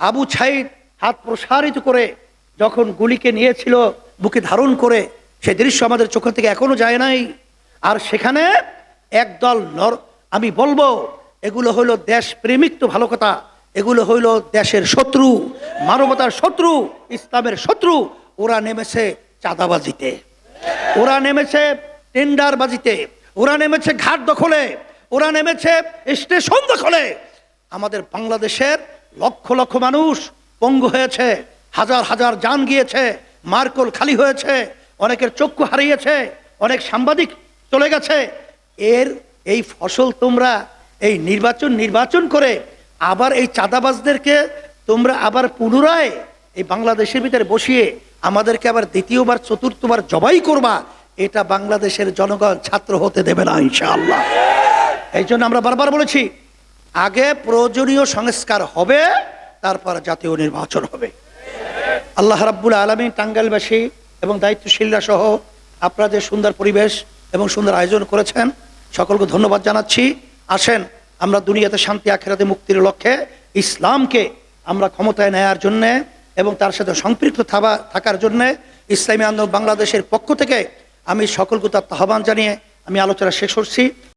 আবু ছাইদ হাত প্রসারিত করে যখন গুলিকে নিয়েছিল, বুকে ধারণ করে, সে দৃশ্য আমাদের চোখ থেকে এখনও যায় নাই। আর সেখানে একদল নর, আমি বলব, এগুলো হইল দেশ প্রেমিক তো ভালো কথা, এগুলো হইল দেশের শত্রু, মানবতার শত্রু, ইসলামের শত্রু, ওরা নেমেছে চাঁদাবাজিতে। ওরা নেমেছে টেন্ডারবাজিতে, ওরা নেমেছে ঘাট দখলে, ওরা নেমেছে স্টেশন দখলে। আমাদের বাংলাদেশের লক্ষ লক্ষ মানুষ পঙ্গু হয়েছে, হাজার হাজার যান গিয়েছে, মার্কল খালি হয়েছে, অনেকের চক্ষু হারিয়েছে, অনেক সাংবাদিক চলে গেছে। এর এই ফসল তোমরা এই নির্বাচন নির্বাচন করে আবার এই চাঁদাবাজদেরকে তোমরা আবার পুনরায় এই বাংলাদেশের ভিতরে বসিয়ে আমাদেরকে আবার দ্বিতীয়বার, চতুর্থবার জবাই করবা, এটা বাংলাদেশের জনগণ ছাত্র হতে দেবে না, ইনশাআল্লাহ। এই জন্য আমরা বারবার বলেছি আগে প্রয়োজনীয় সংস্কার হবে, তারপর জাতীয় নির্বাচন হবে। আল্লাহ রাব্বুল আলমী টাঙ্গাইলবাসী এবং দায়িত্বশীলরা সহ আপনারা যে সুন্দর পরিবেশ এবং সুন্দর আয়োজন করেছেন। সকলকে ধন্যবাদ জানাচ্ছি। আসেন, আমরা দুনিয়াতে শান্তি, আখেরাতে মুক্তির লক্ষ্যে ইসলামকে আমরা ক্ষমতায় নেয়ার জন্যে এবং তার সাথে সম্পৃক্ত থাবা- থাকার জন্যে ইসলামী আন্দোলন বাংলাদেশের পক্ষ থেকে আমি সকলকে তার আহ্বান জানিয়ে আমি আলোচনা শেষ করছি।